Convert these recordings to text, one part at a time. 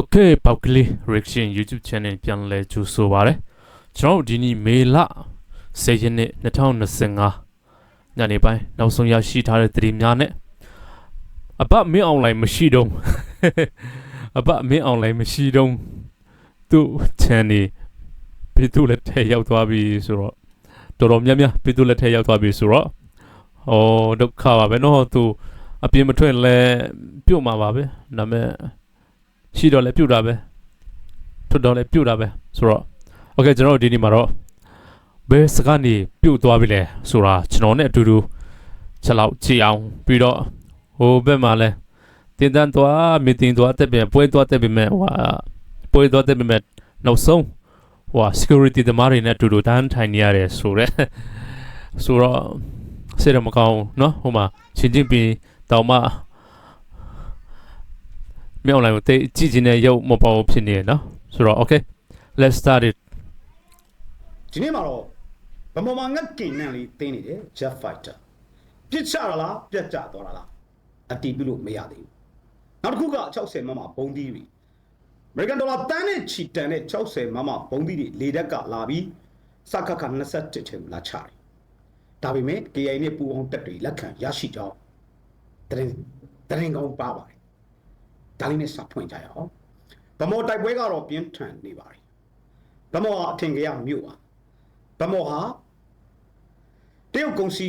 Okay ပောက်ကလေး reaction YouTube channel ပြန်လဲကြိုဆိုပါရစေကျွန်တော်တို့ဒီနေ့မေလ10ရက်နေ့2025ညနေပိုင်းနောက်ဆုံးရရှိထားတဲ့သတင်းများနဲ့အပမင်းအွန်လိုင်းမရှိတော့အပမင်းအွန်လိုင်းမရှိတော့သူ့ channel ပြည်သူလက်ထဲရောက်သွားပြီဆိုတော့တော်တော်များများပြည်သူလက်ထဲရောက်သွားပြီဆိုတော့ဟောဒုက္ခပါပဲနော်သူအပြင်မထွက်လဲပြုတ်မှာပါပဲဒါပေမဲ့ ရှိတော့လဲပြုတ်တာပဲထွက်တော့လဲပြုတ်တာပဲဆိုတော့โอเคကျွန်တော်တို့ဒီနေ့မှာတော့ဘယ်စကနေပြုတ်သွားပြီလဲဆိုတာကျွန်တော်နဲ့အတူတူချက်လောက်ကြည့်အောင်ပြီးတော့ဟိုဘက်မှာလဲတင်တန်းသွားမီတင်သွားတက်ပြန်ပွဲသွားတက်ပြန်မဲ့ဟိုဟာပွဲသွားတက်ပြန်မဲ့နောက်ဆုံးဟိုဟာ security တမားတွေနဲ့အတူတူတန်းထိုင်နေရတယ်ဆိုတော့ဆိုတော့စိတ်တော့မကောင်းဘူးเนาะဟိုမှာချင်းချင်းပြီးတောင်မှ မြောက်လိုက်ကိုတိတ်ကြည့်ချင်တဲ့ရုပ်မပေါ်ဘူးဖြစ်နေရနော်ဆိုတော့ okay let's start it ဒီနေ့မှာတော့ဗမာမငတ်ကင်နန်လေးတင်းနေတယ် Jet Fighter ပြစ်ချတာလားပြတ်ကျသွားတာလားအတီးပြုလို့မရသေးဘူးနောက်တစ်ခုက60မမဘုံသီးတွေ American Dollar တန်းနဲ့ချီတန်နဲ့60မမဘုံသီးတွေလေတက်ကလာပြီးစကခ27ထဲကိုလာချတယ်ဒါပေမဲ့ KI နဲ့ပူအောင်တက်တွေလက်ခံရရှိကြောင်းတရင်တရင်ကောင်းပါပါတယ် ဒါလေးနဲ့စဖွင့်ကြရအောင်ဗမော်တိုက်ပွဲကတော့ပြင်းထန်နေပါတယ်ဗမော်ဟာအထင်ကြီးရမြို့ပါဗမောဟာတရုတ်ကုန်စီ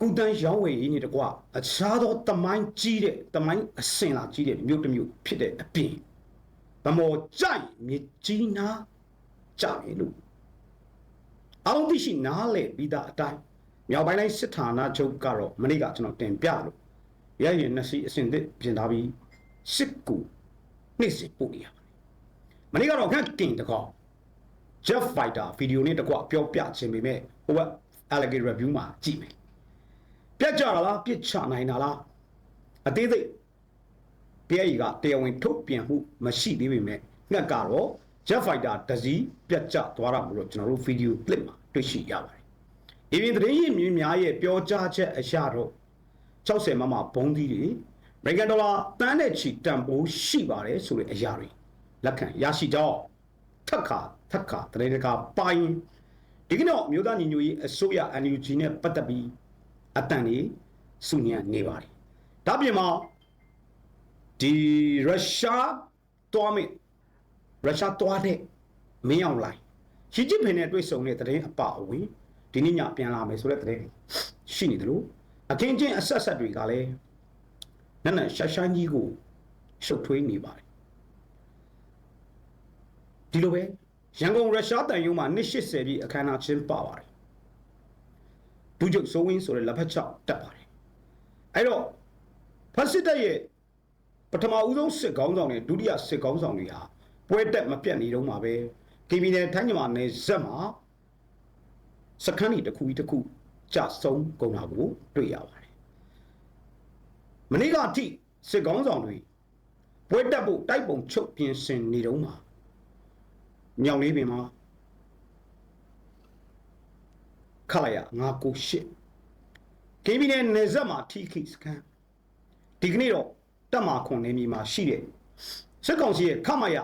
ကုတန်းရောင်းဝယ်ရေးနေတကွအခြားသောတမိုင်းကြီးတဲ့တမိုင်းအစင်လာကြီးတဲ့မြို့တစ်မြို့ဖြစ်တဲ့အပြင်ဗမောကြိုက်မြစ်ကြီးနာကြမယ်လို့အလုံးသိရှိနားလေပြီးသားအတိုင်းမြောက်ပိုင်းတိုင်းစစ်ဌာနချုပ်ကတော့မနေ့ကကျွန်တော်တင်ပြလို့ရရင်နှစ်စီအစင်သစ်ပြင်ထားပြီး စစ်ကူနှိမ့်စစ်ပို့နေရပါတယ်မနေ့ကတော့ခန့်တင်တကော Jet Fighter ဗီဒီယိုနဲ့တကွပြောပြခြင်းပေမဲ့ဟိုဘက် alligator review မှာကြည့်မယ်ပြတ်ကြတာလားပြစ်ချနိုင်တာလားအသေးစိတ်တရားကြီးကတရားဝင်ထုတ်ပြန်မှုမရှိသေးပေမဲ့ငှက်ကတော့ Jet Fighter တစည်းပြတ်ကျသွားတာမို့လို့ကျွန်တော်တို့ဗီဒီယို clip မှာတွေ့ရှိရပါတယ်။အပြင်သတင်းရင်းမြစ်များရဲ့ပြောကြားချက်အရတော့60မမဘုံသီးတွေ အမေရိကန်ဒေါ်လာတန်းတဲ့ချီတန်ဖိုးရှိပါတယ်ဆိုတဲ့အရာတွေလက်ခံရရှိကြောင်းထက်ခါထက်ခါတရေတကာပိုင်းဒီကနေ့အမျိုးသားညီညွတ်ရေးအစိုးရ NUG နဲ့ပတ်သက်ပြီးအတန်ကြီးစုညံနေပါတယ်။ဒါပြင်မှာဒီရုရှားတွားမယ်ရုရှားတွားတဲ့မင်းအောင်လိုင်းရှီဂျစ်ဖင်နဲ့တွေ့ဆုံတဲ့တရင်အပအဝင်ဒီနေ့ညပြန်လာမယ်ဆိုတဲ့တရင်ရှိနေတယ်လို့အခင်းချင်းအဆက်ဆက်တွေကလည်း နက်နက်ရှာရှာကြီးကိုရှုပ်ထွေးနေပါတယ်ဒီလိုပဲရန်ကုန်ရုရှားတန်ယုံမှာနှစ်80ပြည့်အခမ်းအနားကျင်းပပါတယ်ဒုချုပ်စိုးဝင်းဆိုတဲ့လက်ဖက်ချောက်တက်ပါတယ်အဲ့တော့ဖက်စစ်တပ်ရဲ့ပထမဦးဆုံးစစ်ကောင်းဆောင်နဲ့ဒုတိယစစ်ကောင်းဆောင်တွေဟာပွဲတက်မပြတ်နေတော့မှာပဲကေဗီနယ်ထိုင်းမြန်မာနယ်ဇက်မှာစခန်းကြီးတစ်ခုပြီးတစ်ခုကြဆုံးကုန်တာကိုတွေ့ရပါတယ် မနေ့ကအထိစစ်ကောင်းဆောင်တွေပွဲတက်ဖို့တိုက်ပုံချုပ်ပြင်ဆင်နေတော့မှာညောင်လေးပင်မှာခလာရ998ကိမီနဲ့နေဆက်မှာထီခိစကန်ဒီကနေ့တော့တက်မာခွန်နေမီမှာရှိတဲ့စစ်ကောင်စီရဲ့ခမရ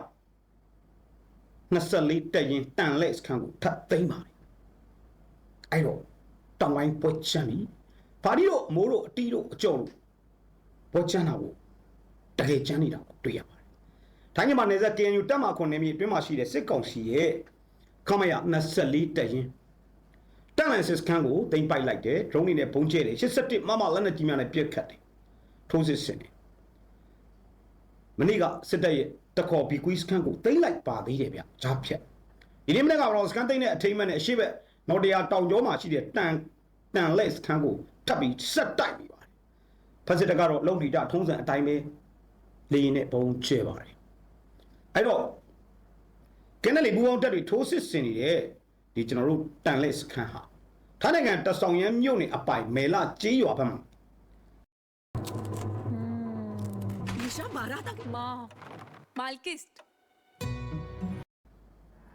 24တက်ရင်တန်လက်စကန်ကိုထပ်သိမ်းပါတယ်အဲ့တော့တောင်ဝိုင်းပွဲချမ်းပြီဘာဒီတို့အမိုးတို့အတီးတို့အကြော်တို့ ပွဲချမ်းတာကိုတကယ်ချမ်းနေတာကိုတွေ့ရပါတယ်ထိုင်းမြန်မာနယ်စပ် KNU တပ်မခွန်နယ်မြေအတွင်းမှာရှိတဲ့စစ်ကောင်စီရဲ့ခမရ24တပ်ရင်းတပ်လန်စစ်စခန်းကိုတင်ပိုက်လိုက်တယ်ဒရုန်းတွေနဲ့ပုံကျဲတယ်87မမလက်နက်ကြီးများနဲ့ပြစ်ခတ်တယ်ထိုးစစ်ဆင်တယ်မနေ့ကစစ်တပ်ရဲ့တခေါ်ဘီကွီစခန်းကိုတင်လိုက်ပါသေးတယ်ဗျဂျားဖြတ်ဒီနေ့မနေ့ကတော့စကန်သိန်းနဲ့အထိမ့်မဲ့နဲ့အရှိဘက်နော်တရာတောင်ကျောမှာရှိတဲ့တန်တန်လက်စခန်းကိုထပ်ပြီးဆက်တိုက်ပြီးပါတယ် ဖက်စစ်တပ်ကတော့လုံထီတာထုံးစံအတိုင်းပဲလေရင်နဲ့ပုံကျဲပါတယ်အဲ့တော့ကင်းနယ်လီဘူအောင်တက်တွေထိုးစစ်ဆင်နေတဲ့ဒီကျွန်တော်တို့တန်လက်စခန်းဟာထိုင်းနိုင်ငံတဆောင်ရန်မြို့နယ်အပိုင်မဲလာကျေးရွာဘက်မှာ Isha barata que ma. Malkist.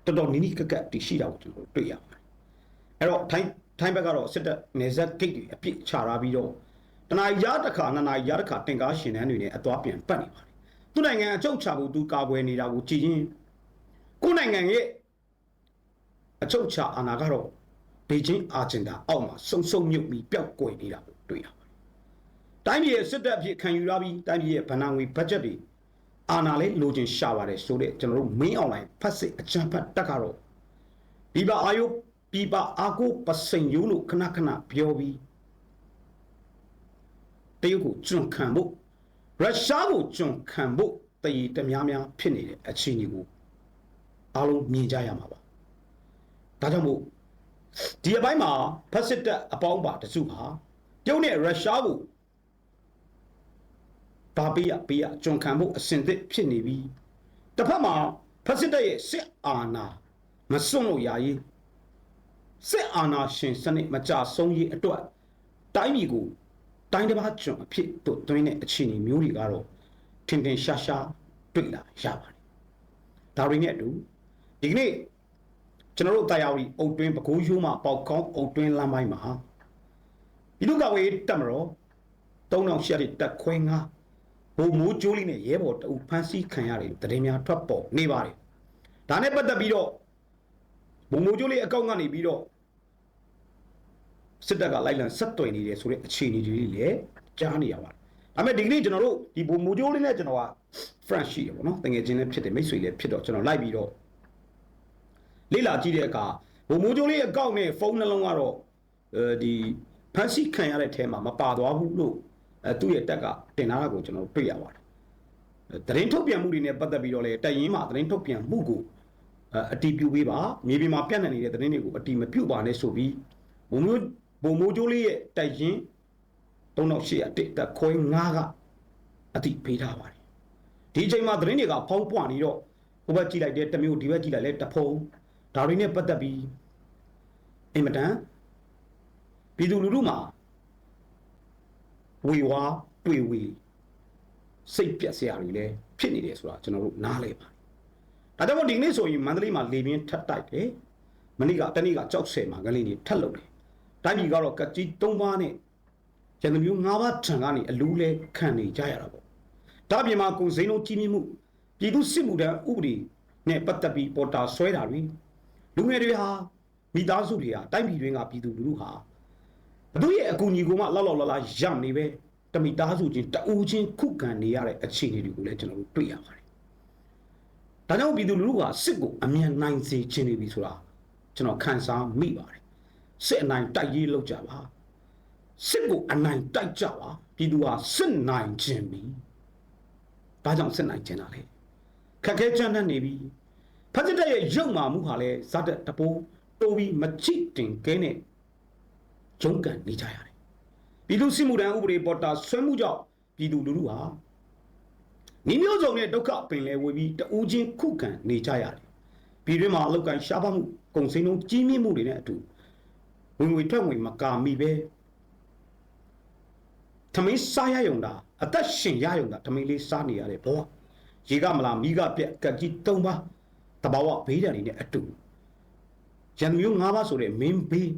တော်တော်နီးနီးကက်ကက်တည်ရှိတာကိုကျွန်တော်တို့တွေ့ရပါတယ်အဲ့တော့ထိုင်းထိုင်းဘက်ကတော့စစ်တပ်နေဆက်ဂိတ်တွေအပြစ်ချထားပြီးတော့ တနာရီရတစ်ခါနှစ်နာရီရတစ်ခါတင်ကားရှင်တန်းတွေနဲ့အသွားပြန်ပတ်နေပါတယ်သူ့နိုင်ငံအချုပ်ချဖို့သူကာကွယ်နေတာကိုကြည်ရင်ကိုယ့်နိုင်ငံရဲ့အချုပ်ချအာဏာကတော့ဘေကျင်းအာဂျင်ဒါအောက်မှာစုံစုံမြုပ်ပြီးပျောက်ကွယ်နေတာကိုတွေ့ရပါတယ်။တိုင်းပြည်ရဲ့စစ်တပ်အဖြစ်ခံယူရပြီးတိုင်းပြည်ရဲ့ဗဏ္ဍာငွေဘတ်ဂျက်တွေအာဏာလေးလိုချင်ရှာပါတယ်ဆိုတဲ့ကျွန်တော်တို့ main online ဖတ်စစ်အကြံဖတ်တက်ကတော့ဒီပါအာယုပြပါအာကိုပစိန်ယိုးလို့ခဏခဏပြောပြီး တရုတ်ကိုကျွန့်ခံဖို့ရုရှားကိုကျွန့်ခံဖို့တည်တများများဖြစ်နေတဲ့အခြေအနေကိုအားလုံးမြင်ကြရမှာပါဒါကြောင့်မို့ဒီအပိုင်းမှာဖက်စစ်တပ်အပေါင်းပါတစုဟာတရုတ်နဲ့ရုရှားကိုဘာပေးရပေးရကျွန့်ခံဖို့အစဉ်သစ်ဖြစ်နေပြီးတစ်ဖက်မှာဖက်စစ်တပ်ရဲ့စစ်အာဏာမစွန့်လို့ရရေးစစ်အာဏာရှင်စနစ်မကြဆုံးရေးအတွက်တိုင်းပြည်ကို တိုင်းတစ်ပါးကျွန်အဖြစ်တို့သွင်းတဲ့အခြေအနေမျိုးတွေကတော့ထင်ထင်ရှားရှားတွေ့လာရပါတယ်။ဒါတွေနဲ့အတူဒီကနေ့ကျွန်တော်တို့တရားဝင်အုတ်တွင်းပကိုးရိုးမှာပေါက်ကောင်းအုတ်တွင်းလမ်းပိုင်းမှာဒီလူကဝေးတက်မတော်တုံးအောင်ရှက်တဲ့တက်ခွဲငါဘိုးမိုးကျိုးလေးနဲ့ရဲဘော်တူဖမ်းဆီးခံရတယ်လို့တရင်များထွက်ပေါ်နေပါတယ်။ဒါနဲ့ပတ်သက်ပြီးတော့ဘုံမိုးကျိုးလေးအကောင့်ကနေပြီးတော့ စစ်တပ်ကလိုက်လံဆက်သွယ်နေတယ်ဆိုတဲ့အခြေအနေတွေလည်းကြားနေရပါတယ်။ဒါပေမဲ့ဒီကနေ့ကျွန်တော်တို့ဒီဘုံမိုးကျိုးလေးနဲ့ကျွန်တော်က French ရှိတယ်ပေါ့နော်။တကယ်ချင်းလည်းဖြစ်တယ်မိတ်ဆွေလည်းဖြစ်တော့ကျွန်တော်လိုက်ပြီးတော့လေ့လာကြည့်တဲ့အခါဘုံမိုးကျိုးလေးအကောင့်နဲ့ဖုန်းနှလုံးကတော့အဲဒီဖန်ဆီးခံရတဲ့ထဲမှာမပါသွားဘူးလို့အဲသူ့ရဲ့တက်ကတင်လာတာကိုကျွန်တော်တွေ့ရပါတယ်။သတင်းထုတ်ပြန်မှုတွေနဲ့ပတ်သက်ပြီးတော့လည်းတက်ရင်မှာသတင်းထုတ်ပြန်မှုကိုအတီးပြူပေးပါမြေပြင်မှာပြန့်နှံ့နေတဲ့သတင်းတွေကိုအတီးမပြုတ်ပါနဲ့ဆိုပြီးဘုံမျိုး ဘုံမိုးကျိုးလေးရဲ့တက်ရင်3800တက်တက်ခွဲ9ကအတီးပေးထားပါတယ်ဒီအချိန်မှာသတင်းတွေကဖောင်းပွနေတော့ဟိုဘက်ကြည့်လိုက်တယ်တစ်မျိုးဒီဘက်ကြည့်လိုက်လဲတဖုံဒါတွေနဲ့ပတ်သက်ပြီးအင်မတန်ပြည်သူလူထုမှာဝေဝါတွေ့ဝေစိတ်ပြက်စရာတွေလည်းဖြစ်နေတယ်ဆိုတာကျွန်တော်တို့နားလဲပါတယ်ဒါကြောင့်မို့ဒီနေ့ဆိုရင်မန္တလေးမှာလေပြင်းထပ်တိုက်တယ်မနေ့ကတနေ့ကကြောက်ဆယ်မှာကလေးတွေထပ်လုပ်တယ် တိုင်းပြည်ကတော့ကကြီး၃ပါးနဲ့ရန်သူမျိုး၅ပါးထံကနေအလူးလဲခံနေကြရတာပေါ့ဒါပြင်မှာကုန်စိမ်းလုံးကြီးမြင့်မှုပြည်သူစစ်မှုထမ်းဥပဒေနဲ့ပတ်သက်ပြီးပေါ်တာဆွဲတာတွေလူငယ်တွေဟာမိသားစုတွေဟာတိုင်းပြည်တွင်းကပြည်သူလူထုဟာဘသူရဲ့အကူအညီကိုမှလောက်လောက်လာလာရနေပဲတမိသားစုချင်းတူးချင်းခုခံနေရတဲ့အခြေအနေတွေကိုလည်းကျွန်တော်တို့တွေ့ရပါတယ်။ဒါကြောင့်ပြည်သူလူထုကစစ်ကိုအမြန်နိုင်စေခြင်းနေပြီဆိုတာကျွန်တော်ခံစားမိပါတယ်။ စစ်အနိုင်တိုက်ရေးလုပ်ကြပါ။စစ်ကိုအနိုင်တိုက်ကြပါပြည်သူဟာစစ်နိုင်ခြင်းပြီ။ဘာကြောင့်စစ်နိုင်ခြင်းတာလဲ။ခက်ခဲကြမ်းတမ်းနေပြီ။ဖက်စစ်တပ်ရဲ့ရုပ်မာမှုဟာလည်းဇတ်တပိုးတိုးပြီးမချိတင်ကဲနဲ့ဂျုံကန်နေကြရတယ်ပြည်သူစစ်မှုထမ်းဥပဒေပေါ်တာဆွဲမှုကြောင့်ပြည်သူလူထုဟာမိမျိုးစုံနဲ့ဒုက္ခပင်လဲဝေပြီးတူးချင်းခုခံနေကြရတယ်ပြည်တွင်းမှာအလောက်ကန်ရှားပါမှုကုန်စည်နှုန်းကြီးမြင့်မှုတွေနဲ့အတူ ဝင်ငွေထွက်ငွေမကာမိပဲထမင်းစားရယုံတာအသက်ရှင်ရယုံတာထမင်းလေးစားနေရတယ်ဘောရေကမလားမိကပြက်ကက်ကြီး၃ပါးတဘာဝဘေးဒဏ်တွေနဲ့အတူရန်သူမျိုး၅ပါးဆိုတဲ့မင်းဘေး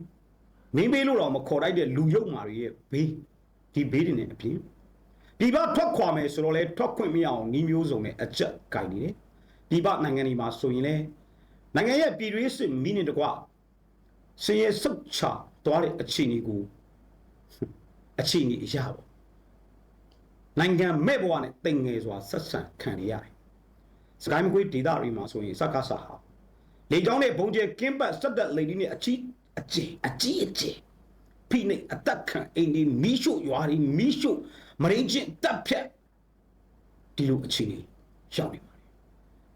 မင်းဘေးလို့တော့မခေါ်လိုက်တဲ့လူယုတ်မာတွေရဲ့ဘေးဒီဘေးတွေနဲ့အပြင်ဒီဘထွက်ခွာမယ်ဆိုတော့လေထွက်ခွင့်မရအောင်နှီးမျိုးစုံနဲ့အကြက်ကင်နေတယ်ဒီဘနိုင်ငံတွေမှာဆိုရင်လေနိုင်ငံရဲ့ပြည်တွင်းစစ်မီးနေတကွ စင်ရဲ့စုတ်ချသွားတဲ့အခြေအနေကိုအခြေအနေအရာပေါ့နိုင်ငံမဲ့ဘဝနဲ့တိမ်ငယ်စွာဆက်ဆံခံနေရတယ်စကိုင်းမကွေးဒေသတွေမှာဆိုရင်စကားဆာဟာလေကြောင်းနဲ့ဘုံကျဲကင်းပတ်စက်တက်လေဒီနဲ့အချီအကျဉ်အကြီးအကျယ်ဖိနေအသက်ခံအိမ်ဒီမီးရှို့ရွာဒီမီးရှို့မရင်းချင်းတပ်ဖြတ်ဒီလိုအခြေအနေရောက်နေပါတယ်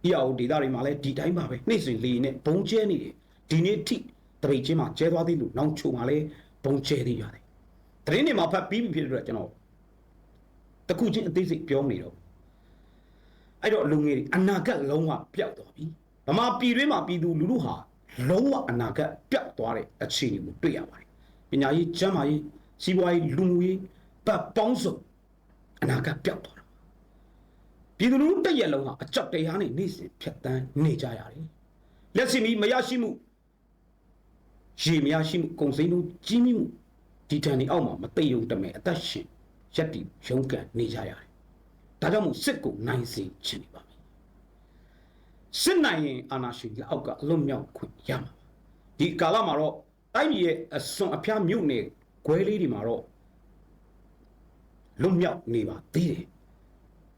။ဤအောင်ဒေတာတွေမှာလည်းဒီတိုင်းပါပဲနေ့စဉ်လေနဲ့ဘုံကျဲနေတယ်ဒီနေ့ထိ တပိတ်ချင်းမှာကျဲသွားသေးလို့နောက်ချုံမှာလည်းဘုံကျဲသေးရတယ်။တရင်တွေမှာဖတ်ပြီးပြီဖြစ်တဲ့အတွက်ကျွန်တော်တခုချင်းအသေးစိတ်ပြောနေတော့အဲ့တော့လူငယ်တွေအနာဂတ်လုံးဝပျောက်သွားပြီ။ဗမာပြည်တွင်းမှာပြည်သူလူထုဟာလုံးဝအနာဂတ်ပျောက်သွားတဲ့အခြေအနေကိုတွေ့ရပါတယ်။ပညာရေးကျန်းမာရေးစီးပွားရေးလူမှုရေးပတ်ပေါင်းစုံအနာဂတ်ပျောက်သွားတာ။ပြည်သူလူထုတရက်လုံးဟာအကြောက်တရားနဲ့နေစဉ်ဖြတ်တန်းနေကြရတယ်။လက်စီမီမရရှိမှု ရေမရရှိမှုကုန်စိမ်းတို့ကြီးမြင့်မှုဒီတန်ဒီအောက်မှာမသိယုံတမဲအသက်ရှင်ရက်တီရုန်းကန်နေကြရတယ်။ဒါကြောင့်မို့စစ်ကိုနိုင်စေချင်နေပါမယ်စစ်နိုင်ရင်အာနာရှင်လက်အောက်ကအလွတ်မြောက်ခွင့်ရမှာပါဒီကာလမှာတော့တိုင်းပြည်ရဲ့အစွန်အဖျားမြုပ်နေခွဲလေးတွေမှာတော့လွတ်မြောက်နေပါသေးတယ်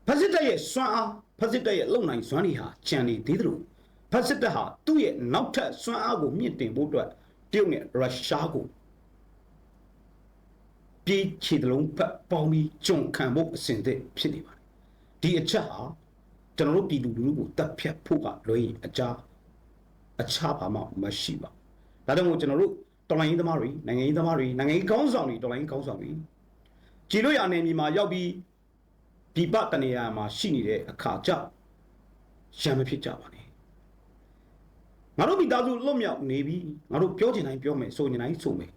ဖက်စစ်တပ်ရဲ့စွမ်းအားဖက်စစ်တပ်ရဲ့လုံနိုင်စွမ်းတွေဟာကြံနေသေးတယ်လို့ဖက်စစ်တပ်ဟာသူ့ရဲ့နောက်ထပ်စွမ်းအားကိုမြင့်တင်ဖို့အတွက် တရုတ်နဲ့ရုရှားကိုပြေးခြေတလုံးဖက်ပေါင်းပြီးကြုံခံဖို့အစဉ်သင့်ဖြစ်နေပါတယ်ဒီအချက်ဟာကျွန်တော်တို့ပြည်သူလူထုကိုတပ်ဖြတ်ဖို့ကလွှဲရင်အကြအခြားဘာမှမရှိပါဘူးဒါကြောင့်မို့ကျွန်တော်တို့တော်လိုင်းရေးသမားတွေနိုင်ငံရေးသမားတွေနိုင်ငံရေးကောင်းဆောင်တွေတော်လိုင်းရေးကောင်းဆောင်တွေကြည်လို့ရနယ်မြေမှာရောက်ပြီးဒီပတနေရာမှာရှိနေတဲ့အခါကြောင့်ရံမဖြစ်ကြပါနဲ့ ငါတို့မိသားစုလွတ်မြောက်နေပြီငါတို့ပြောချင်တိုင်းပြောမယ်ဆိုချင်တိုင်းဆိုမယ်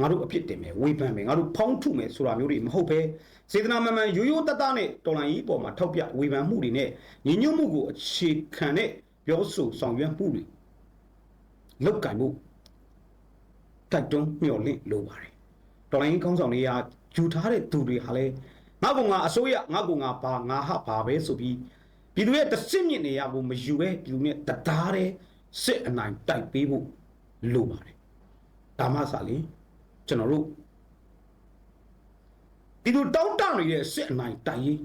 ငါတို့အဖြစ်တင်မယ်ဝေဖန်မယ်ငါတို့ဖောင်းထုမယ်ဆိုတာမျိုးတွေမဟုတ်ပဲစေတနာမှန်မှန်ရိုးရိုးတတ်တနဲ့တော်လိုင်းကြီးပေါ်မှာထောက်ပြဝေဖန်မှုတွေနဲ့ညီညွတ်မှုကိုအခြေခံတဲ့ပြောဆိုဆောင်ရွက်မှုတွေလောက်ကင်မှုတိုက်တွန်းမျှော်လင့်လိုပါတယ်တော်လိုင်းကြီးကောင်းဆောင်တွေကယူထားတဲ့သူတွေဟာလဲငါကငါအစိုးရငါကငါဘာငါဟဘာပဲဆိုပြီးပြည်သူရဲ့တဆင့်မြင့်နေရကိုမယူပဲပြည်သူနဲ့တသားတဲ့ စစ်အနိုင်တိုက်ပေးဖို့လိုပါတယ်ဒါမှစလေကျွန်တော်တို့ပြည်သူတောင်းတနေတဲ့စစ်အနိုင်တိုင်ရေး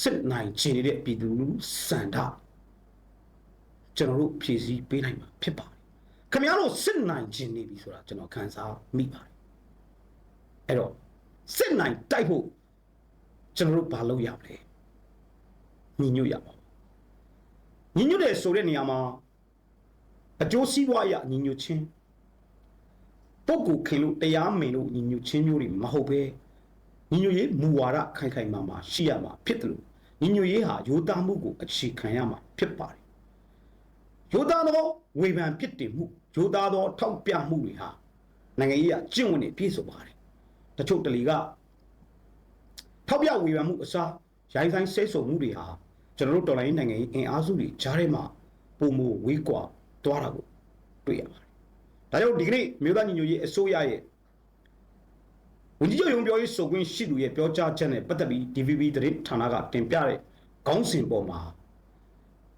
စစ်နိုင်ချင်နေတဲ့ပြည်သူလူထုစန္ဒကျွန်တော်တို့ဖြည့်ဆည်းပေးနိုင်မှာဖြစ်ပါတယ်ခင်ဗျားတို့စစ်နိုင်ချင်နေပြီဆိုတာကျွန်တော်ခံစားမိပါတယ်အဲ့တော့စစ်နိုင်တိုက်ဖို့ကျွန်တော်တို့ဘာလုပ်ရမလဲညီညွတ်ရပါဘူး ညီညွတ်တယ်ဆိုတဲ့နေရာမှာအကျိုးစီးပွားအရညီညွတ်ခြင်းပုဂ္ဂိုလ်ခင်လို့တရားမင်လို့ညီညွတ်ချင်းမျိုးတွေမဟုတ်ပဲညီညွတ်ရေးမူဝါဒခိုင်ခိုင်မာမာရှိရမှာဖြစ်တယ်လို့ညီညွတ်ရေးဟာယောသားမှုကိုအခြေခံရမှာဖြစ်ပါတယ်ယောသားသောဝေဖန်ဖြစ်တည်မှုယောသားသောထောက်ပြမှုတွေဟာနိုင်ငံရေးအကျင့်ဝင်နေပြည့်စုံပါတယ်တချို့တလီကထောက်ပြဝေဖန်မှုအစားရိုင်းဆိုင်ဆဲဆုံမှုတွေဟာ ကျွန်တော်တို့တော်လိုင်းနိုင်ငံရေးအင်အားစုတွေကြားထဲမှာပုံမဝေးကွာသွားတာကိုတွေ့ရပါတယ်ဒါကြောင့်ဒီကနေ့မြို့သားညီညွတ်ရေးအစိုးရရဲ့ဝန်ကြီးချုပ်ရုံးပြောရေးဆိုခွင့်ရှိသူရဲ့ပြောကြားချက်နဲ့ပတ်သက်ပြီး DVB သတင်းဌာနကတင်ပြတဲ့ခေါင်းစဉ်ပေါ်မှာ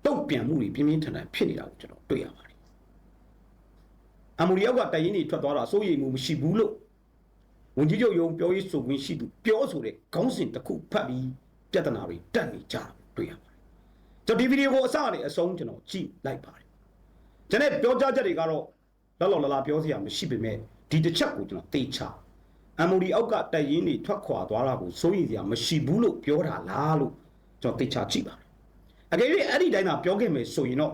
တုတ်ပြန်မှုတွေပြင်းပြင်းထန်ထန်ဖြစ်နေတာကိုကျွန်တော်တွေ့ရပါတယ်။အမူရီယောက်ကတိုင်ရင်တွေထွက်သွားတာစိုးရိမ်မှုမရှိဘူးလို့ဝန်ကြီးချုပ်ရုံးပြောရေးဆိုခွင့်ရှိသူပြောဆိုတဲ့ခေါင်းစဉ်တစ်ခုဖတ်ပြီးပြဿနာတွေတက်နေကြတာတွေ့ရပါတယ်။ ကျွန်တော်ဒီဗီဒီယိုကိုအစနဲ့အဆုံးကျွန်တော်ကြည့်လိုက်ပါတယ်။ကျွန်တော်ပြောကြားချက်တွေကတော့လောက်လောက်လာလာပြောစရာမရှိပေမဲ့ဒီတစ်ချက်ကိုကျွန်တော်သိချအမိုဒီအောက်ကတိုက်ရင်တွေထွက်ခွာသွားတာကိုစိုးရိမ်စရာမရှိဘူးလို့ပြောတာလားလို့ကျွန်တော်သိချကြည့်ပါတယ်အကယ်၍အဲ့ဒီတိုင်းသာပြောခဲ့မယ်ဆိုရင်တော့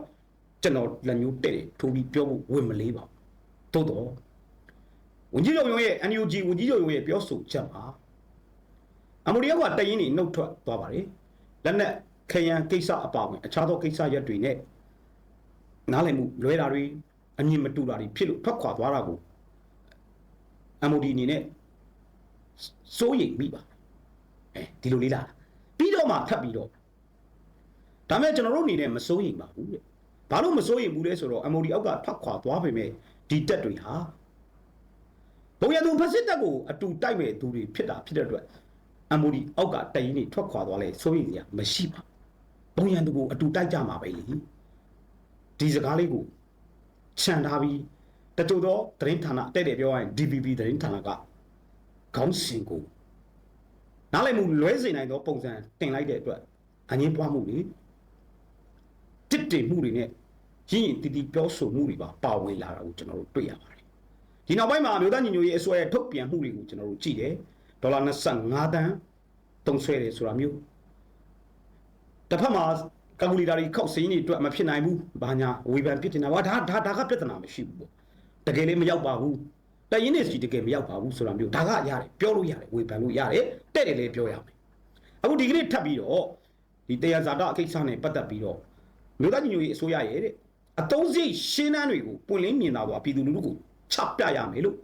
ကျွန်တော်လက်ညှိုးတဲ့တယ်ထိုးပြီးပြောဖို့ဝင်မလေးပါဘူးသို့တော့ဝန်ကြီးချုပ်ရုံးရဲ့ NUG ဝန်ကြီးချုပ်ရုံးရဲ့ပြောဆိုချက်မှာအမိုဒီအောက်ကတိုက်ရင်တွေနှုတ်ထွက်သွားပါတယ်လက်နက် ခရန်ကိစ္စအပါအဝင်အခြားသောကိစ္စရပ်တွေနဲ့နားလည်မှုလွဲတာတွေအမြင်မတူတာတွေဖြစ်လို့ထွက်ခွာသွားတာကို MOD အနေနဲ့စိုးရိမ်မိပါအဲဒီလိုလေးလားပြီးတော့မှထပ်ပြီးတော့ဒါမဲ့ကျွန်တော်တို့အနေနဲ့မစိုးရိမ်ပါဘူးတဲ့ဘာလို့မစိုးရိမ်ဘူးလဲဆိုတော့ MOD အောက်ကထွက်ခွာသွားပေမဲ့ဒီတက်တွေဟာဘုံရသူဖက်စစ်တပ်ကိုအတူတိုက်မဲ့သူတွေဖြစ်တာဖြစ်တဲ့အတွက် MOD အောက်ကတိုင်ရင်တွေထွက်ခွာသွားလဲစိုးရိမ်စရာမရှိပါဘူး ဘုံရသူကိုအတူတိုက်ကြမှာပဲလေဒီစကားလေးကိုခြံထားပြီးတချို့သောသတင်းဌာနတဲ့တယ်ပြောရရင် DPP သတင်းဌာနကခေါင်းစဉ်ကိုနားလည်မှုလွဲစေနိုင်သောပုံစံတင်လိုက်တဲ့အတွက်အငင်းပွားမှုတွေတစ်တင်မှုတွေနဲ့ရင်းရင်တီတီပြောဆိုမှုတွေပါပါဝင်လာတာကိုကျွန်တော်တို့တွေ့ရပါတယ်ဒီနောက်ပိုင်းမှာအမျိုးသားညီညွတ်ရေးအစိုးရရဲ့ထုတ်ပြန်မှုတွေကိုကျွန်တော်တို့ကြည့်တယ်ဒေါ်လာ25တန်းတုံးဆွဲတယ်ဆိုတာမျိုး တစ်ဖက်မှာကယ်ကူလီတာတွေခောက်စင်းတွေအတွက်မဖြစ်နိုင်ဘူးဘာညာဝေဖန်ဖြစ်နေတာဘာဒါဒါဒါကပြဿနာမရှိဘူးပေါ့တကယ်လည်းမရောက်ပါဘူးတရင်နေစီတကယ်မရောက်ပါဘူးဆိုတာမျိုးဒါကရတယ်ပြောလို့ရတယ်ဝေဖန်လို့ရတယ်တဲ့တယ်လည်းပြောရမယ်အခုဒီကနေ့ထပ်ပြီးတော့ဒီတရားဇာတအကိစ္စနဲ့ပတ်သက်ပြီးတော့မြို့သားညီညွတ်ရေးအစိုးရရဲ့တဲ့အတုံးစိတ်ရှင်းနှန်းတွေကိုပွင့်လင်းမြင်သာစွာပြည်သူလူထုကိုချပြရမယ်လို့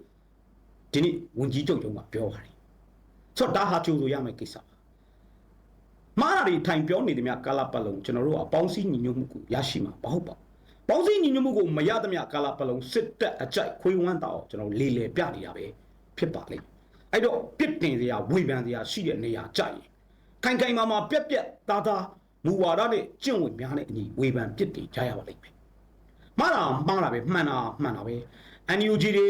ဒီနေ့ဝန်ကြီးချုပ်တုံးကပြောပါတယ်ဆိုတော့ဒါဟာကြိုးဆိုရမယ်ကိစ္စပါ မှားတာတွေထိုင်ပြောနေသည်များကာလပတ်လုံးကျွန်တော်တို့ကပေါင်းစည်းညီညွတ်မှုကိုရရှိမှာမဟုတ်ပါဘူးပေါင်းစည်းညီညွတ်မှုကိုမရသမျှကာလပတ်လုံးစစ်တပ်အကြိုက်ခွေးဝမ်းတာအောင်ကျွန်တော်လေလေပြနေတာပဲဖြစ်ပါလိမ့်မယ်အဲ့တော့ပြစ်တင်စရာဝေဖန်စရာရှိတဲ့နေရာကြရင်ခိုင်ခိုင်မာမာပြက်ပြက်သားသားမူဝါဒနဲ့ကျင့်ဝတ်များနဲ့အညီဝေဖန်ပြစ်တင်ကြရပါလိမ့်မယ်မှားတာမှားတာပဲမှန်တာမှန်တာပဲ NUG တွေ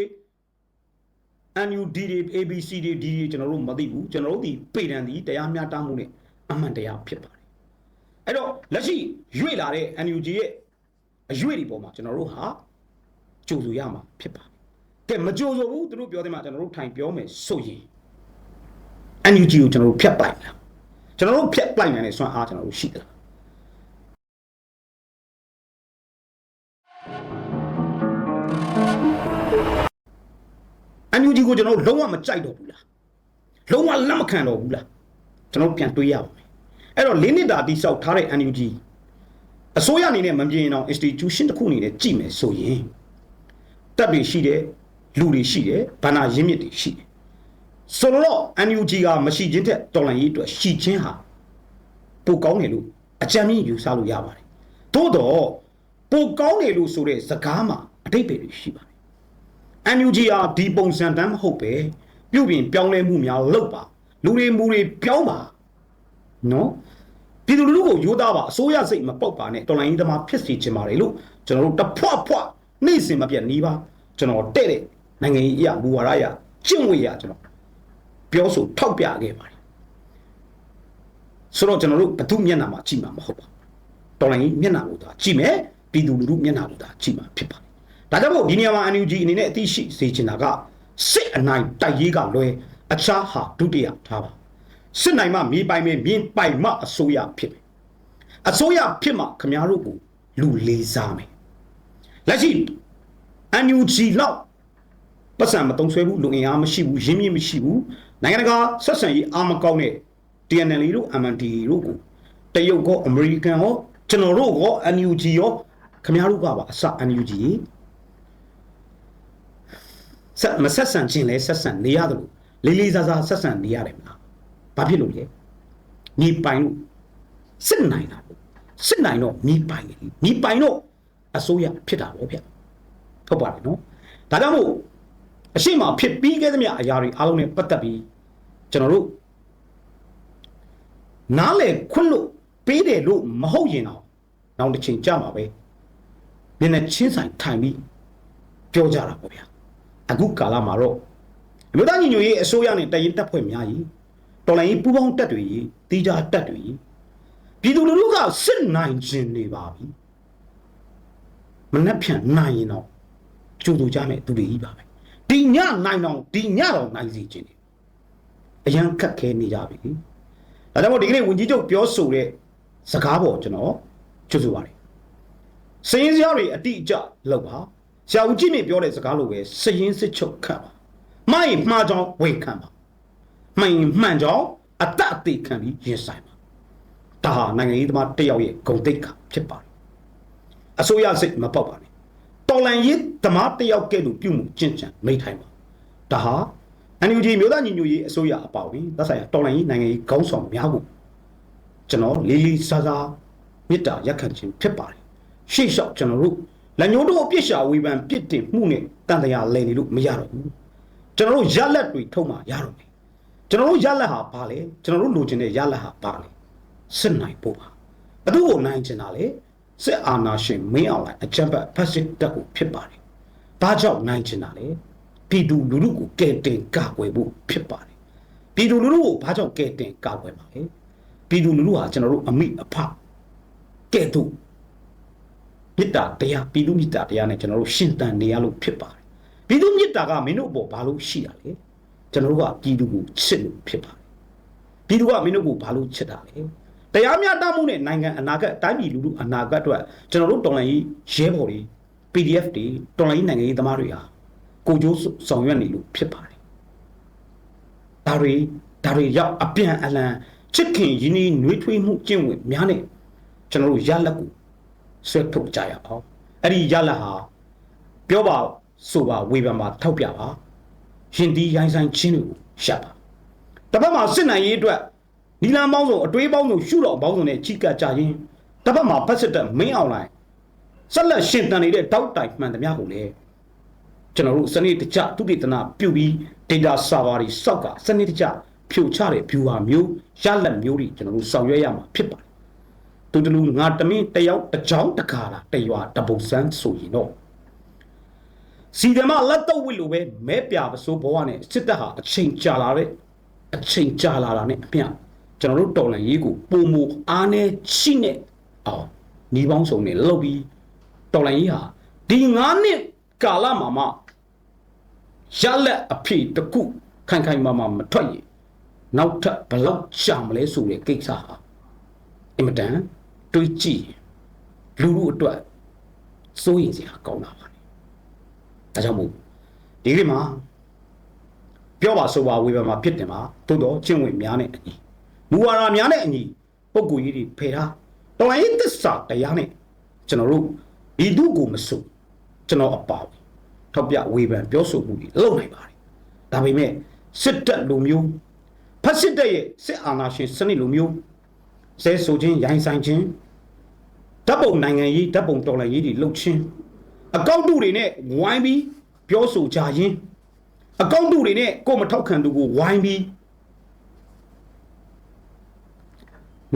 NUD တွေ ABC တွေ D တွေကျွန်တော်တို့မသိဘူးကျွန်တော်တို့ဒီပေတံဒီတရားမျှတမှုနဲ့ အမှန်တရားဖြစ်ပါတယ်အဲ့တော့လက်ရှိရွေ့လာတဲ့ NUG ရဲ့အရွေ့ဒီပေါ်မှာကျွန်တော်တို့ဟာကြိုဆိုရမှာဖြစ်ပါတယ်ကဲမကြိုဆိုဘူးသူတို့ပြောတယ်မှာကျွန်တော်တို့ထိုင်ပြောမယ်ဆိုရင် NUG ကိုကျွန်တော်တို့ဖျက်ပလိုက်လားကျွန်တော်တို့ဖျက်ပလိုက်နိုင်တဲ့စွမ်းအားကျွန်တော်တို့ရှိတယ်လား NUG ကိုကျွန်တော်တို့လုံးဝမကြိုက်တော့ဘူးလားလုံးဝလက်မခံတော့ဘူးလားကျွန်တော်တို့ပြန်တွေးရပါမယ် အဲ့တော့လေးနှစ်တာတိဆောက်ထားတဲ့ NUG အစိုးရအနေနဲ့မမြင်အောင် institution တစ်ခုအနေနဲ့ကြည့်မယ်ဆိုရင်တပ်တွေရှိတယ်လူတွေရှိတယ်ဗန္နာရင်းမြစ်တွေရှိတယ်ဆိုတော့ NUG ကမရှိခြင်းတဲ့တော်လှန်ရေးအတွက်ရှိခြင်းဟာပိုကောင်းတယ်လို့အကြံဉာဏ်ယူဆလို့ရပါတယ်သို့တော့ပိုကောင်းတယ်လို့ဆိုတဲ့စကားမှာအတိတ်တွေရှိပါတယ် NUG ဟာဒီပုံစံတမ်းမဟုတ်ပဲပြုပြင်ပြောင်းလဲမှုများလုပ်ပါလူတွေမူတွေပြောင်းပါ နော်ပြည်သူလူထုကိုယူသားပါအစိုးရစိတ်မပုတ်ပါနဲ့တော်လိုင်းကြီးသမားဖြစ်စီချင်ပါတယ်လို့ကျွန်တော်တို့တဖွဖွနေ့စဉ်မပြတ်နီးပါကျွန်တော်တဲ့တဲ့နိုင်ငံရေးအရာမူဝါဒအရာကျင့်ဝတ်အရာကျွန်တော်ပြောဆိုထောက်ပြခဲ့ပါတယ်ဆိုတော့ကျွန်တော်တို့ဘသူမျက်နှာမှာကြည့်မှာမဟုတ်ပါဘူးတော်လိုင်းကြီးမျက်နှာကိုသာကြည့်မယ်ပြည်သူလူထုမျက်နှာကိုသာကြည့်မှာဖြစ်ပါတယ်ဒါကြောင့်မို့ဒီနေရာမှာ NUG အနေနဲ့အသိရှိစေချင်တာကစစ်အနိုင်တိုက်ရေးကလွဲအခြားဟာဒုတိယထားပါ စစ်နိုင်မှမြေပိုင်မယ်မြင်းပိုင်မှအစိုးရဖြစ်မယ်အစိုးရဖြစ်မှခမားတို့ကိုလူလေးစားမယ်လက်ရှိ NUG လောက်ပတ်စံမတုံးဆွဲဘူးလူအင်အားမရှိဘူးရင်းမြစ်မရှိဘူးနိုင်ငံတကာဆက်ဆံရေးအာမကောင်းတဲ့ TNL တို့ MND တို့ကိုတရုတ်ကောအမေရိကန်ရောကျွန်တော်တို့ကော NUG ရောခမားတို့ကပါအစ NUG ဆက်မဆက်ဆံခြင်းလဲဆက်ဆံနေရတယ်လို့လေးလေးစားစားဆက်ဆံနေရတယ်မလား ဘာဖြစ်လို့လဲညီပိုင်လို့စစ်နိုင်တာလို့စစ်နိုင်တော့ညီပိုင်တယ်ညီပိုင်တော့အစိုးရဖြစ်တာပေါ့ဗျဟုတ်ပါတယ်နော်ဒါကြောင့်မို့အရှိမဖြစ်ပြီးခဲ့သမျှအရာတွေအားလုံးနဲ့ပတ်သက်ပြီးကျွန်တော်တို့နားလေခွင့်လို့ပေးတယ်လို့မဟုတ်ရင်တော့နောက်တစ်ချိန်ကြာမှာပဲနည်းနည်းချင်းဆိုင်ထိုင်ပြီးပြောကြတာပေါ့ဗျာအခုကာလမှာတော့အမျိုးသားညီညွတ်ရေးအစိုးရနဲ့တရင်တပ်ဖွဲ့များကြီး တော်လိုင်းပူးပေါင်းတပ်တွေကြီးတီးကြတပ်တွေကြီးပြည်သူလူထုကစစ်နိုင်ခြင်းနေပါပြီမနှက်ဖြန်နိုင်ရင်တော့ကြိုးတူကြမယ်သူတွေကြီးပါပဲဒီညနိုင်တော့ဒီညတော့နိုင်စီခြင်းနေအရန်ခက်ခဲနေကြပြီဒါကြောင့်မို့ဒီကနေ့ဝင်ကြီးချုပ်ပြောဆိုတဲ့စကားပေါ်ကျွန်တော်ကြိုးဆိုပါတယ်စရင်းစရာတွေအတိအကျလောက်ပါဆရာဦးကြည့်မြင့်ပြောတဲ့စကားလိုပဲစရင်စစ်ချုပ်ခတ်ပါမှားရင်မှားကြောင်းဝန်ခံပါ မှန်ရင်မှန်ကြောင်းအတအသေးခံပြီးရင်ဆိုင်ပါဒါဟာနိုင်ငံရေးသမားတစ်ယောက်ရဲ့ဂုဏ်သိက္ခာဖြစ်ပါတယ်အစိုးရစိတ်မပေါက်ပါနဲ့တော်လန်ရေးသမားတစ်ယောက်ကဲ့သို့ပြုမှုကျင့်ကြံမိထိုင်ပါဒါဟာ NUG မျိုးသားညီညွတ်ရေးအစိုးရအပေါဝင်သက်ဆိုင်ရာတော်လန်ရေးနိုင်ငံရေးခေါင်းဆောင်များကိုကျွန်တော်လေးလေးစားစားမေတ္တာရက်ခံခြင်းဖြစ်ပါတယ်ရှေ့လျှောက်ကျွန်တော်တို့လက်ညှိုးတို့အပြစ်ရှာဝေဖန်ပြစ်တင်မှုနဲ့တန်တရားလဲနေလို့မရတော့ဘူးကျွန်တော်တို့ရက်လက်တွေထုတ်မှရတော့မယ် ကျွန်တော်တို့ရက်လက်ဟာဘာလဲကျွန်တော်တို့လိုချင်တဲ့ရက်လက်ဟာဘာလဲစစ်နိုင်ဖို့ပါဘသူ့ကိုနိုင်ချင်တာလဲစစ်အာဏာရှင်မင်းအောင်လှိုင်အကြမ်းဖက်ဖက်စစ်တပ်ကိုဖြစ်ပါတယ်ဘာကြောင့်နိုင်ချင်တာလဲပြည်သူလူထုကိုကဲတင်ကာကွယ်ဖို့ဖြစ်ပါတယ်ပြည်သူလူထုကိုဘာကြောင့်ကဲတင်ကာကွယ်မှာလဲပြည်သူလူထုဟာကျွန်တော်တို့အမိအဖကဲ့သို့မေတ္တာတရားပြည်သူမေတ္တာတရားနဲ့ကျွန်တော်တို့ရှင်သန်နေရလို့ဖြစ်ပါတယ်ပြည်သူမေတ္တာကမင်းတို့အပေါ်ဘာလို့ရှိရလဲ ကျွန်တော်တို့ကပြည်သူကိုချစ်လို့ဖြစ်ပါတယ်ပြည်သူကမင်းတို့ကိုဘာလို့ချစ်တာလဲတရားမျှတမှုနဲ့နိုင်ငံအနာဂတ်တိုင်းပြည်လူထုအနာဂတ်အတွက်ကျွန်တော်တို့တော်လှန်ရေးရဲဘော်တွေ PDF တွေတော်လှန်ရေးနိုင်ငံရေးသမားတွေဟာကိုကြိုးဆောင်ရွက်နေလို့ဖြစ်ပါတယ်ဒါတွေဒါတွေရောက်အပြန်အလှန်ချစ်ခင်ရင်းနှီးနှွေးထွေးမှုကျင့်ဝတ်များနဲ့ကျွန်တော်တို့ရလက်ကိုဆွဲထုတ်ကြရအောင်အဲ့ဒီရလက်ဟာပြောပါဆိုပါဝေဖန်ပါထောက်ပြပါ ရှင်ဒီရိုင်းဆိုင်ချင်းတွေကိုရှာပါတစ်ဖက်မှာစစ်နိုင်ရေးအတွက်နီလန်ပေါင်းစုံအတွေးပေါင်းစုံရှုတော်ပေါင်းစုံနဲ့ကြီးကပ်ကြရင်တစ်ဖက်မှာဖက်စစ်တပ်မင်းအောင်လိုက်ဆက်လက်ရှင်တန်နေတဲ့တောက်တိုင်မှန်သမျှကိုလည်းကျွန်တော်တို့စနစ်တကျသုတေသနပြုတ်ပြီး data server တွေစောက်ကစနစ်တကျဖြိုချတဲ့ဗျူဟာမျိုးရလက်မျိုးတွေကျွန်တော်တို့ဆောင်ရွက်ရမှာဖြစ်ပါတယ်သူတလူငါတမင်းတယောက်တစ်ချောင်းတစ်ခါလာတရွာတပုတ်ဆန်းဆိုရင်တော့ စီဒမလက်တော့ဝစ်လိုပဲမဲပြပစိုးဘဝနဲ့စစ်တပ်ဟာအချိန်ကြာလာတဲ့အချိန်ကြာလာတာနဲ့အမျှကျွန်တော်တို့တော်လန်ရေးကိုပုံမအားနဲ့ရှိနဲ့အောင်ညီပေါင်းစုံနဲ့လှုပ်ပြီးတော်လန်ရေးဟာဒီ9နှစ်ကာလမှာမှရလက်အဖြစ်တစ်ခုခိုင်ခိုင်မာမာမထွက်ရင်နောက်ထပ်ဘယ်လောက်ကြာမလဲဆိုတဲ့ကိစ္စဟာအင်မတန်တွေးကြည့်လူလူအတွက်စိုးရင်စရာကောင်းတာပါလေ ဒါကြောင့်မို့ဒီကိမှာပြောပါဆိုပါဝေဖန်မှာဖြစ်တယ်မှာသို့တော့ကျင့်ဝင်များနဲ့အညီမူဝါဒများနဲ့အညီပုံကိုကြီးတွေဖယ်ထားတော်လိုင်းသစ္စာတရားနဲ့ကျွန်တော်တို့ဤသူကိုမစုကျွန်တော်အပါဝင်ထောက်ပြဝေဖန်ပြောဆိုမှုတွေလုပ်နိုင်ပါတယ်ဒါပေမဲ့စစ်တပ်လူမျိုးဖက်စစ်တပ်ရဲ့စစ်အာဏာရှင်စနစ်လူမျိုးဆဲဆိုခြင်းရိုင်းဆိုင်ခြင်းဓာတ်ပုံနိုင်ငံရေးဓာတ်ပုံတော်လှန်ရေးတွေလှုပ်ခြင်း အကောင့်တူတွေနဲ့ဝိုင်းပြီးပြောဆိုကြရင်းအကောင့်တူတွေနဲ့ကိုယ်မထောက်ခံသူကိုဝိုင်းပြီး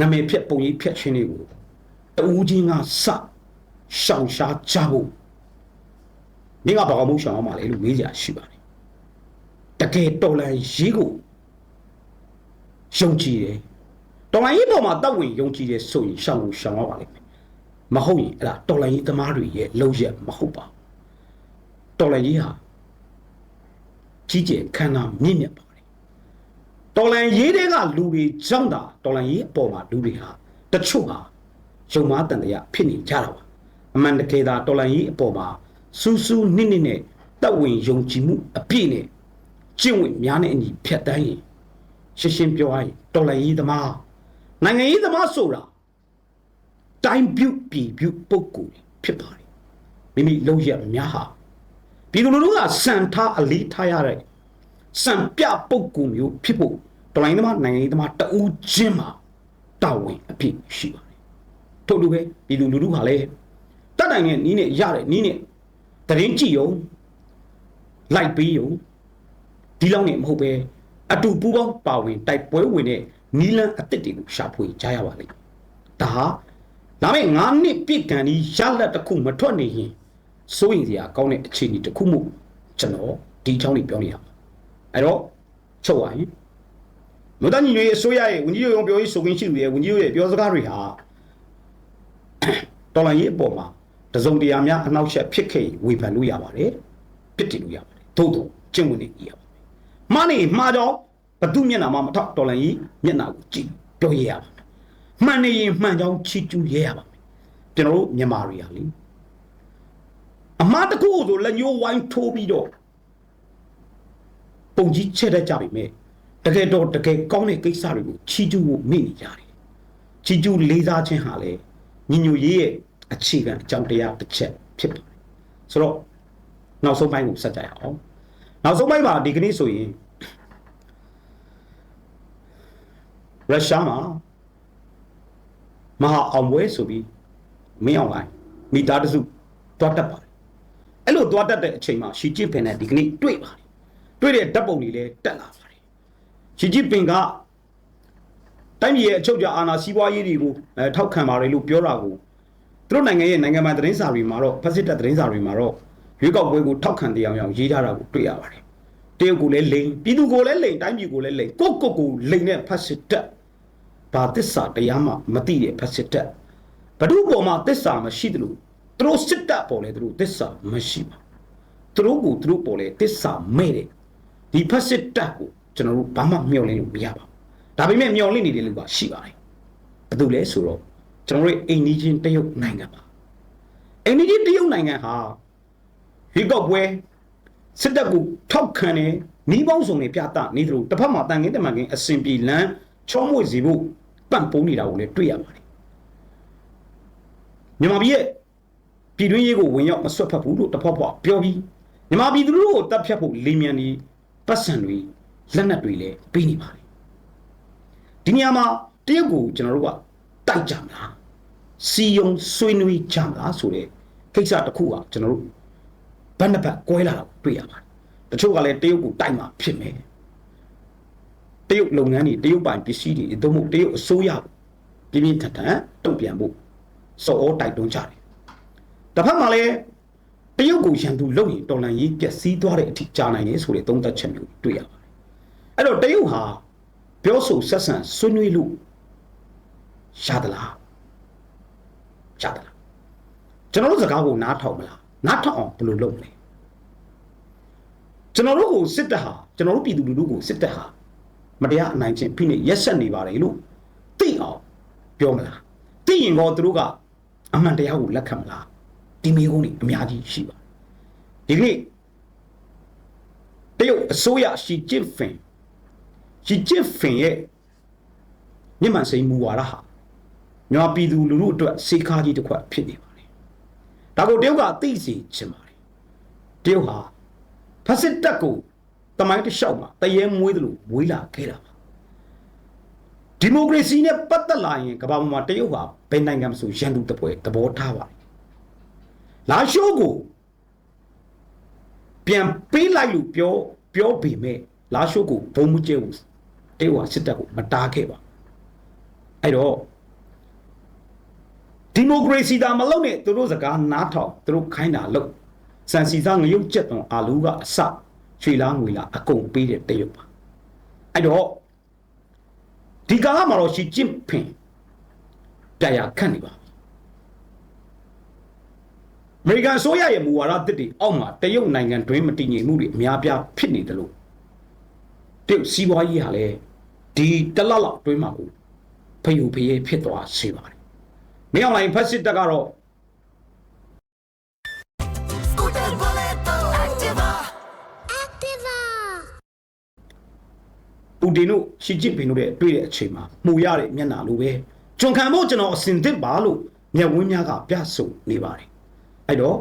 နာမည်ဖြတ်ပုံကြီးဖြတ်ခြင်းတွေကိုတဦးချင်းကစရှောင်ရှားကြဖို့မင်းကဘာမှမရှောင်အောင်မလဲလို့မေးကြရှိပါတယ်တကယ်တော်လန်ရေးကိုယုံကြည်တယ်တော်လန်ရေးပေါ်မှာတောက်ဝင်ယုံကြည်တယ်ဆိုရင်ရှောင်ကိုရှောင်ရပါလိမ့်မယ် မဟုတ်ရင်အဲ့ဒါတော်လန်ရေးသမားတွေရဲ့လုံရက်မဟုတ်ပါဘူးတော်လန်ရေးဟာကြီးကျယ်ခမ်းနားမြင့်မြတ်ပါတယ်တော်လန်ရေးတွေကလူတွေကြောင့်တာတော်လန်ရေးအပေါ်မှာလူတွေဟာတချို့ဟာယုံမားတန်တရားဖြစ်နေကြတာပါအမှန်တကယ်သာတော်လန်ရေးအပေါ်မှာစူးစူးနစ်နစ်နဲ့တက်ဝင်ယုံကြည်မှုအပြည့်နဲ့ကျင့်ဝင်များနဲ့အညီဖြတ်တန်းရင်ရှင်းရှင်းပြောရရင်တော်လန်ရေးသမားနိုင်ငံရေးသမားဆိုတာ တိုင်းပြုတ်ပြည်ပြုတ်ပုဂ္ဂိုလ်တွေဖြစ်ပါတယ်မိမိလုံရများဟာပြည်သူလူထုကစံထားအလေးထားရတဲ့စံပြပုဂ္ဂိုလ်မျိုးဖြစ်ဖို့တော်လိုင်းသမားနိုင်ငံရေးသမားတဦးချင်းမှာတာဝန်အပြည့်ရှိပါတယ်ထို့လူပဲပြည်သူလူထုဟာလည်းတတ်နိုင်တဲ့နီးနဲ့ရတဲ့နီးနဲ့တရင်ကြည့်ယုံလိုက်ပြီးယုံဒီလောက်နဲ့မဟုတ်ပဲအတူပူးပေါင်းပါဝင်တိုက်ပွဲဝင်တဲ့နီလန်အစ်စ်တွေကိုရှာဖွေကြရပါလိမ့်မယ်ဒါဟာ ဒါမဲ့9နှစ်ပြည့်ကန်ဒီရလက်တစ်ခုမထွက်နေရင်စိုးရင်စရာကောင်းတဲ့အခြေအနေတစ်ခုမို့ကျွန်တော်ဒီအကြောင်းလေးပြောနေတာပါအဲ့တော့ချုပ်ပါရင်မြို့သားညီညွတ်ရေးအစိုးရရဲ့ဝန်ကြီးချုပ်ရုံးပြောရေးဆိုခွင့်ရှိသူရဲ့ဝန်ကြီးချုပ်ရဲ့ပြောစကားတွေဟာတော်လိုင်းရေးအပေါ်မှာတစုံတရာများအနောက်ရှက်ဖြစ်ခဲ့ရင်ဝေဖန်လို့ရပါတယ်ပြစ်တင်လို့ရပါတယ်သို့တော့ကျင့်ဝင်နေရပါတယ်မှားနေမှားတော့ဘသူမျက်နှာမှမထောက်တော်လိုင်းရေးမျက်နှာကိုကြည့်ပြောရရပါ မယ်မှန်နေရင်မှန်ကြောင်းချီးကျူးရရပါမယ်ကျွန်တော်တို့မြန်မာတွေဟာလေအမှားတစ်ခုကိုဆိုလက်ညှိုးဝိုင်းထိုးပြီးတော့ပုံကြီးချက်တတ်ကြပြီမဲ့တကယ်တော့တကယ်ကောင်းတဲ့ကိစ္စတွေကိုချီးကျူးဖို့မိနေကြတယ်ချီးကျူးလေးစားခြင်းဟာလေညီညွတ်ရေးရဲ့အခြေခံအကြောင်းတရားတစ်ချက်ဖြစ်ပါတယ်ဆိုတော့နောက်ဆုံးပိုင်းကိုဆက်ကြရအောင်နောက်ဆုံးပိုင်းမှာဒီကနေ့ဆိုရင်ရုရှားမှာ မဟာအောင်ပွဲဆိုပြီးမင်းအောင်လိုင်းမိသားစုတွားတက်ပါတယ်အဲ့လိုတွားတက်တဲ့အချိန်မှာရှီကျင့်ပင်နဲ့ဒီကနေ့တွေ့ပါတယ်တွေ့တဲ့ဓာတ်ပုံတွေလည်းတက်လာပါတယ်ရှီကျင့်ပင်ကတိုင်းပြည်ရဲ့အချုပ်အခြာအာဏာစီးပွားရေးတွေကိုအဲထောက်ခံပါတယ်လို့ပြောတာကိုသူတို့နိုင်ငံရဲ့နိုင်ငံပိုင်သတင်းစာတွေမှာတော့ဖက်စစ်တပ်သတင်းစာတွေမှာတော့ရွေးကောက်ပွဲကိုထောက်ခံတရားအောင်ရေးထားတာကိုတွေ့ရပါတယ်တရုတ်ကိုလည်းလိန်ပြည်သူကိုလည်းလိန်တိုင်းပြည်ကိုလည်းလိန်ကိုကိုကိုလိန်တဲ့ဖက်စစ်တပ် ဘာသစ္စာတရားမှမသိတဲ့ဖက်စစ်တပ်ဘဒုပေါ်မှာသစ္စာမရှိတယ်လို့သူတို့စစ်တပ်ပေါ်လဲသူတို့သစ္စာမရှိပါသူတို့ကိုသူတို့ပေါ်လဲသစ္စာမဲ့တယ်ဒီဖက်စစ်တပ်ကိုကျွန်တော်တို့ဘာမှမျှော်လင့်လို့မရပါဘူးဒါပေမဲ့မျှော်လင့်နေတယ်လို့ပါရှိပါတယ်ဘာလို့လဲဆိုတော့ကျွန်တော်တို့အိမ်နီးချင်းတရုတ်နိုင်ငံပါအိမ်နီးချင်းတရုတ်နိုင်ငံဟာရွေးကောက်ပွဲစစ်တပ်ကိုထောက်ခံတယ်နီးပေါင်းစုံတွေပြသနေသလိုတစ်ဖက်မှာတန်ခင်းတမန်ခင်းအစဉ်ပြေလန်းချောမွေစီဖို့ ပန့်ပုံးနေတာကိုလည်းတွေ့ရပါတယ်မြန်မာပြည်ရဲ့ပြည်တွင်းရေးကိုဝင်ရောက်မဆွတ်ဖက်ဘူးလို့တစ်ဖက်ဖက်ပြောပြီးမြန်မာပြည်သူတို့ကိုတပ်ဖြတ်ဖို့လေမြန်နေပတ်စံတွေလက်နက်တွေလည်းပေးနေပါတယ်ဒီနေရာမှာတရုတ်ကိုကျွန်တော်တို့ကတိုက်ကြမလားစီယုံဆွေးနွေးကြမလားဆိုတဲ့ကိစ္စတစ်ခုကကျွန်တော်တို့ဘက်နှစ်ဘက်ကွဲလာတာကိုတွေ့ရပါတယ်တချို့ကလည်းတရုတ်ကိုတိုက်မှာဖြစ်မယ် တရုတ်လုပ်ငန်းတွေတရုတ်ပိုင်ပစ္စည်းတွေအသုံးမှုတရုတ်အစိုးရပြင်းပြင်းထန်ထန်တုံ့ပြန်ဖို့စော်ဩတိုက်တွန်းကြတယ်တစ်ဖက်မှာလည်းတရုတ်ကိုရန်သူလုပ်ရင်တော်လန်ရေးပျက်စီးသွားတဲ့အထိကြာနိုင်တယ်ဆိုတဲ့သုံးသပ်ချက်မျိုးတွေ့ရပါတယ်အဲ့တော့တရုတ်ဟာပြောဆိုဆက်ဆံဆွေးနွေးလို့ရသလားရသလားကျွန်တော်တို့စကားကိုနားထောင်မလားနားထောင်အောင်ဘယ်လိုလုပ်မလဲကျွန်တော်တို့ကိုစစ်တပ်ဟာကျွန်တော်တို့ပြည်သူလူထုကိုစစ်တပ်ဟာ မတရားအနိုင်ကျင့်ဖိနှိပ်ရက်ဆက်နေပါတယ်လို့သိအောင်ပြောမလားသိရင်တော့သူတို့ကအမှန်တရားကိုလက်ခံမလားဒီမိကုန်းတွေအများကြီးရှိပါတယ်ဒီနေ့တရုတ်အစိုးရရှီကျင့်ဖင်ရှီကျင့်ဖင်ရဲ့မြင့်မှန်စိန်မူဝါဒဟာမြန်မာပြည်သူလူထုအတွက်စေခါကြီးတစ်ခွက်ဖြစ်နေပါတယ်ဒါကိုတရုတ်ကသိစေချင်ပါတယ်တရုတ်ဟာဖက်စစ်တပ်ကို တမိုင်းတစ်လျှောက်မှာတရေမွေးတယ်လို့မွေးလာခဲ့တာပါဒီမိုကရေစီနဲ့ပတ်သက်လာရင်ကမ္ဘာပေါ်မှာတရုတ်ဟာဘယ်နိုင်ငံမှမဆိုရန်သူတပွဲသဘောထားပါတယ်လာရှိုးကိုပြန်ပေးလိုက်လို့ပြောပြောပေမဲ့လာရှိုးကိုဘုံမကျဲဘူးတရုတ်ဟာစစ်တပ်ကိုမတားခဲ့ပါအဲ့တော့ဒီမိုကရေစီတာမလုပ်နဲ့သူတို့စကားနားထောင်သူတို့ခိုင်းတာလုပ်စံစီသားငရုတ်ချက်သွန်အာလူကအစ ရွှေလားငွေလားအကုန်ပေးတဲ့တရုတ်ပါအဲ့တော့ဒီကာလမှာတော့ရှီကျင့်ဖင်တရားခန့်နေပါပြီအမေရိကန်အစိုးရရဲ့မူဝါဒတစ်တွေအောက်မှာတရုတ်နိုင်ငံတွင်းမတည်ငြိမ်မှုတွေအများပြားဖြစ်နေတယ်လို့တရုတ်စီးပွားရေးဟာလည်းဒီတစ်လလောက်တွင်းမှာကိုဖယူဖယဲဖြစ်သွားစေပါတယ်မင်းအောင်လိုင်းဖက်စစ်တပ်ကတော့ တင်တို့ရှီကျင့်ပင်တို့တဲ့တွေ့တဲ့အချိန်မှာမှုရတဲ့မျက်နှာလိုပဲကျွန်ခံဖို့ကျွန်တော်အစင်သစ်ပါလို့မျက်ဝန်းများကပြဆိုနေပါတယ်အဲ့တော့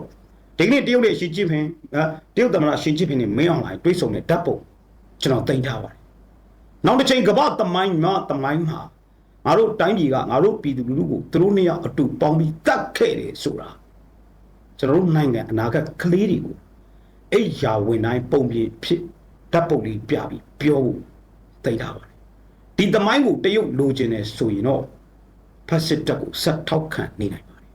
ဒီနေ့တရုတ်ရဲ့ရှီကျင့်ပင်အဲတရုတ်သမ္မတရှီကျင့်ပင်နဲ့မင်းအောင်လိုင်းတွေ့ဆုံတဲ့ဓာတ်ပုံကျွန်တော်တင်ထားပါတယ်နောက်တစ်ချိန်ကမ္ဘာသမိုင်းမှာသမိုင်းမှာငါတို့တိုင်းပြည်ကငါတို့ပြည်သူလူထုကိုသူတို့နှစ်ယောက်အတူပေါင်းပြီးတတ်ခဲ့တယ်ဆိုတာကျွန်တော်တို့နိုင်ငံအနာဂတ်ကလေးတွေကိုအဲ့ရာဝင်တိုင်းပုံပြဖြစ်ဓာတ်ပုံလေးပြပြီးပြောဖို့ သိထားပါတယ်ဒီသမိုင်းကိုတရုတ်လိုချင်တယ်ဆိုရင်တော့ဖက်စစ်တပ်ကိုဆက်ထောက်ခံနေနိုင်ပါတယ်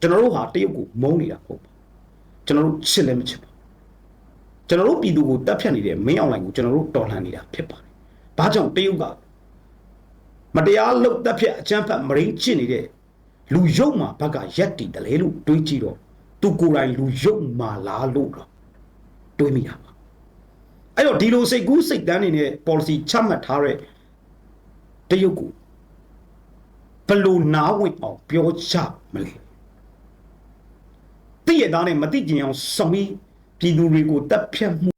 ကျွန်တော်တို့ဟာတရုတ်ကိုမုန်းနေတာမဟုတ်ပါဘူးကျွန်တော်တို့ချစ်လည်းမချစ်ပါဘူးကျွန်တော်တို့ပြည်သူကိုတပ်ဖြတ်နေတဲ့မင်းအောင်လှိုင်ကိုကျွန်တော်တို့တော်လှန်နေတာဖြစ်ပါတယ်ဘာကြောင့်တရုတ်ကမတရားလုပ်တပ်ဖြတ်အကြမ်းဖက်မရင်းချစ်နေတဲ့လူရုပ်မှာဘက်ကရက်တီတယ်လေလို့တွေးကြည့်တော့သူကိုယ်တိုင်လူရုပ်မှာလားလို့တော့တွေးမိတာပါ အဲ့တော့ဒီလိုစိတ်ကူးစိတ်တန်းနေနဲ့ policy ချမှတ်ထားတဲ့တရုတ်ကိုဘယ်လိုနားဝင်အောင်ပြောချမလဲတည့်ရသားနဲ့မတိကျင်အောင်ဆောင်ပြီးပြည်သူတွေကိုတပ်ဖြတ်မှု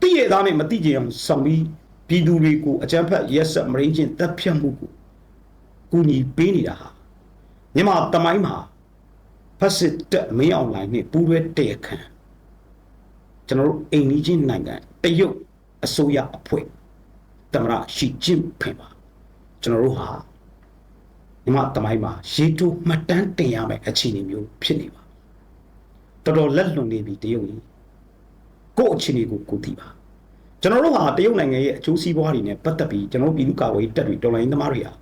တည့်ရသားနဲ့မတိကျင်အောင်ဆောင်ပြီးပြည်သူတွေကိုအကြမ်းဖက်ရက်ဆက်မရင်းချင်းတပ်ဖြတ်မှုကိုကူညီပေးနေတာဟာမြန်မာတမိုင်းမှာဖက်စစ်တပ်မင်းအောင်လိုင်းနဲ့ပူးတွဲတရခံ ကျွန်တော်တို့အိမ်နီးချင်းနိုင်ငံတရုတ်အစိုးရအဖွဲ့တမရရှီကျင့်ဖင်ပါကျွန်တော်တို့ဟာဒီမှာတမိုင်းမှာရေတိုးမှတ်တမ်းတင်ရမယ့်အခြေအနေမျိုးဖြစ်နေပါတော်တော်လက်လွန်နေပြီတရုတ်ကြီးကိုယ့်အခြေအနေကိုကိုသိပါကျွန်တော်တို့ဟာတရုတ်နိုင်ငံရဲ့အကျိုးစီးပွားတွေနဲ့ပတ်သက်ပြီးကျွန်တော်တို့ပြည်သူ့ကာကွယ်ရေးတပ်တွေတော်လိုင်းသမားတွေဟာ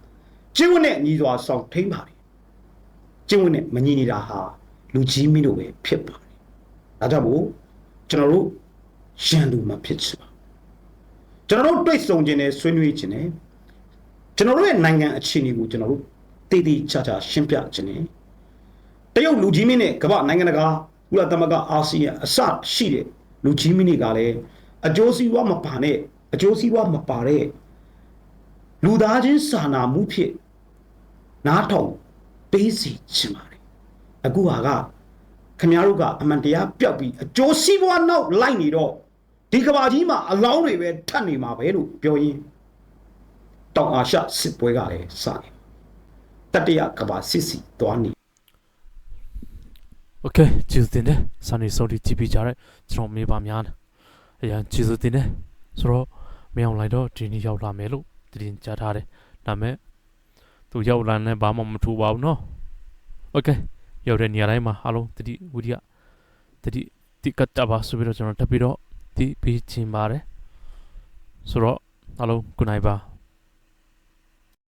ကျင့်ဝတ်နဲ့ညီစွာဆောင်ထိန်းပါတယ်ကျင့်ဝတ်နဲ့မညီနေတာဟာလူကြီးမင်းတို့ပဲဖြစ်ပါတယ်ဒါကြောင့်မို့ ကျွန်တော်တို့ရန်သူမှာဖြစ်ချင်ပါကျွန်တော်တို့တွေ့ဆုံခြင်းနဲ့ဆွေးနွေးခြင်းနဲ့ကျွန်တော်တို့ရဲ့နိုင်ငံအခြေအနေကိုကျွန်တော်တို့တည်တည်ချာချာရှင်းပြခြင်းနဲ့တရုတ်လူကြီးမင်းနဲ့ကမ္ဘာနိုင်ငံတကာဥလသမဂ္ဂအာဆီယံအစရှိတဲ့လူကြီးမင်းတွေကလည်းအကျိုးစီးပွားမပါနဲ့အကျိုးစီးပွားမပါတဲ့လူသားချင်းစာနာမှုဖြစ်နားထောင်ပေးစီချင်ပါတယ်အခုဟာက ခင်ဗျားတို့ကအမှန်တရားပျောက်ပြီးအကျိုးစီးပွားနောက်လိုက်နေတော့ဒီကဘာကြီးမှာအလောင်းတွေပဲထပ်နေမှာပဲလို့ပြောရင်းတောင်အာရှစစ်ပွဲကလည်းစတယ်တတိယကဘာစစ်စီသွားနေ โอเคကျေးဇူးတင်တယ်စာနေဆုံးဒီကြည့်ပြကြတဲ့ကျွန်တော်မေးပါများတယ်အရင်ကျေးဇူးတင်တယ်ဆိုတော့မင်းအောင်လိုက်တော့ဒီနေ့ရောက်လာမယ်လို့တင်ကြားထားတယ်ဒါပေမဲ့သူရောက်လာနေဘာမှမထူပါဘူးเนาะโอเค ရောက်တဲ့နေရာတိုင်းမှာအားလုံးတတိဝိရိယတတိတိကတ်တပါဆိုပြီးတော့ကျွန်တော်တက်ပြီးတော့ဒီပေးချင်ပါတယ်ဆိုတော့အားလုံး good night ပါ